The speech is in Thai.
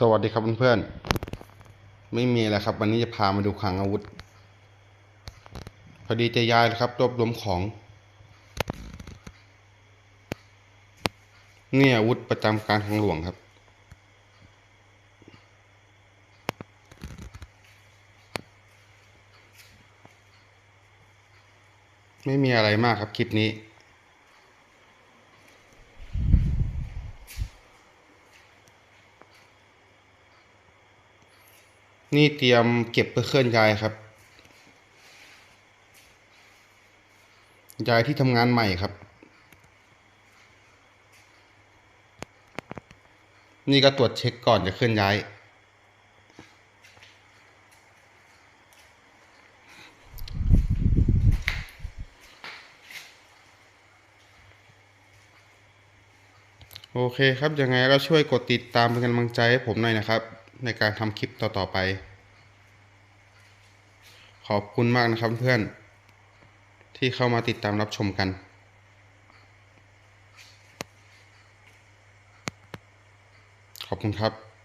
สวัสดีครับเพื่อนๆ ไม่มีอะไรครับ วันนี้จะพามาดูคลังอาวุธ พอดีจะย้ายนะครับ รวบรวมของนี่อาวุธประจำการทางหลวงครับ ไม่มีอะไรมากครับคลิปนี้ นี่เตรียมเก็บเพื่อเคลื่อนย้ายครับ ย้ายที่ทำงานใหม่ครับ นี่ก็ตรวจเช็คก่อนจะเคลื่อนย้าย โอเคครับ ยังไงก็ช่วยกดติดตามเป็นกำลังใจให้ผมหน่อยนะครับ ในการทำคลิปต่อๆไป ขอบคุณมากนะครับเพื่อนที่เข้ามาติดตามรับชมกันขอบคุณครับ